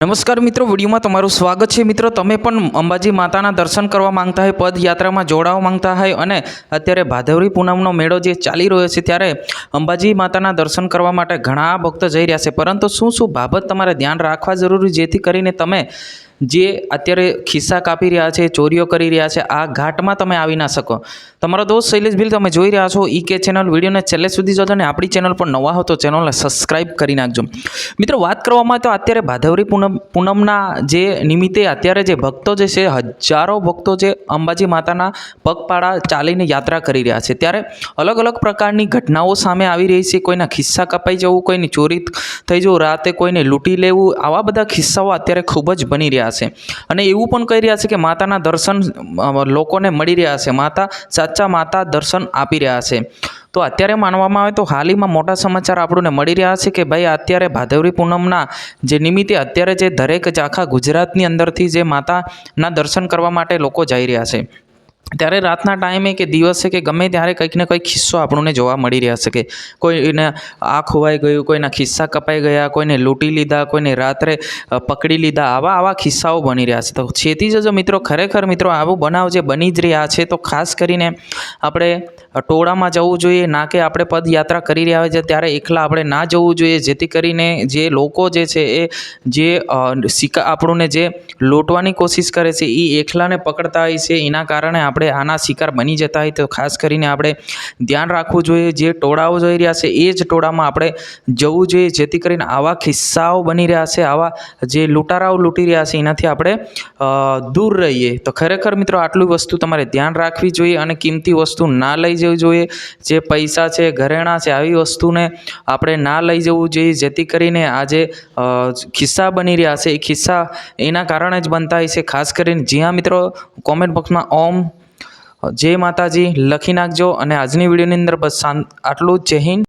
નમસ્કાર મિત્રો, વિડીયોમાં તમારું સ્વાગત છે. મિત્રો, તમે પણ અંબાજી માતાના દર્શન કરવા માંગતા હોય, પદયાત્રામાં જોડાવા માંગતા હોય અને અત્યારે ભાદવરી પૂનમનો મેળો જે ચાલી રહ્યો છે, ત્યારે અંબાજી માતાના દર્શન કરવા માટે ઘણા ભક્તો જઈ રહ્યા છે. પરંતુ શું શું બાબત તમારે ધ્યાન રાખવા જરૂરી, જેથી કરીને તમે જે અત્યારે ખિસ્સા કાપી રહ્યા છે, ચોરીઓ કરી રહ્યા છે, આ ઘાટમાં તમે આવી ના શકો. તમારો દોસ્ત શૈલેષ ભીલ તમે જોઈ રહ્યા છો ઈ કે ચેનલ વિડીયોને છેલ્લે સુધી જોજો અને આપણી ચેનલ પર નવા હો તો ચેનલને સબસ્ક્રાઈબ કરી નાખજો. મિત્રો, વાત કરવામાં તો અત્યારે ભાદવરી પૂનમ, પૂનમના જે નિમિત્તે અત્યારે જે ભક્તો જે છે, હજારો ભક્તો જે અંબાજી માતાના પગપાળા ચાલીને યાત્રા કરી રહ્યા છે. ત્યારે અલગ અલગ પ્રકારની ઘટનાઓ સામે આવી રહી છે. કોઈના ખિસ્સા કપાઈ જવું, કોઈની ચોરી થઈ જવું રાતે કોઈને લૂંટી લેવું, આવા બધા કિસ્સાઓ અત્યારે ખૂબ જ બની રહ્યા છે. અને એવું પણ કહી રહ્યા છે કે માતાના દર્શન લોકોને મળી રહ્યા છે. માતા, સાચા માતા દર્શન આપી રહ્યા છે. તો અત્યારે માનવામાં આવે તો હાલીમાં મોટા સમાચાર આપણને મળી રહ્યા છે કે ભાઈ અત્યારે ભાદવરી પૂનમના જે નિમિત્તે અત્યારે જે દરેક જ આખા ગુજરાતની અંદરથી જે માતાના દર્શન કરવા માટે લોકો જઈ રહ્યા છે. ત્યારે રાતના ટાઈમે કે દિવસે કે ગમે ત્યારે કંઈક ને કંઈક ખિસ્સો આપણને જોવા મળી રહ્યા શકે કોઈને આ ખોવાઈ ગયું, કોઈના ખિસ્સા કપાઈ ગયા, કોઈને લૂંટી લીધા, કોઈને રાત્રે પકડી લીધા, આવા આવા કિસ્સાઓ બની રહ્યા છે. તો છેતી જજો મિત્રો, ખરેખર મિત્રો, આવું બનાવ જે બની જ રહ્યા છે, તો ખાસ કરીને આપણે ટોળામાં જવું જોઈએ, ના કે આપણે પદયાત્રા કરી રહ્યા હોય છે, ત્યારે એકલા આપણે ના જવું જોઈએ, જેથી કરીને જે લોકો જે છે એ, જે સિક્કા આપણને જે લૂંટવાની કોશિશ કરે છે એ એકલાને પકડતા હોય છે, એના કારણે આપણે આના શિકાર બની જતા હોય તો ખાસ કરીને આપણે ધ્યાન રાખવું જોઈએ. જે ટોળાઓ જઈ રહ્યા છે, એ જ ટોળામાં આપણે જવું જોઈએ. જેથી કરીને આવા કિસ્સાઓ બની રહ્યા છે, આવા જે લૂંટારાઓ લૂંટી રહ્યા છે, એનાથી આપણે દૂર રહીએ. તો ખરેખર મિત્રો, આટલી વસ્તુ તમારે ધ્યાન રાખવી જોઈએ અને કિંમતી વસ્તુ ના લઈ જવી જોઈએ. જે પૈસા છે, ઘરેણાં છે, આવી વસ્તુને આપણે ના લઈ જવું જોઈએ. જેથી કરીને આ જે ખિસ્સા બની રહ્યા છે, એ ખિસ્સા એના કારણે જ બનતા હોય છે. ખાસ કરીને જ્યાં મિત્રો કોમેન્ટ બોક્સમાં ઓમ જય માતાજી લખી નાખજો અને આજની વિડીયોની અંદર બસ આટલું જય હિન્દ.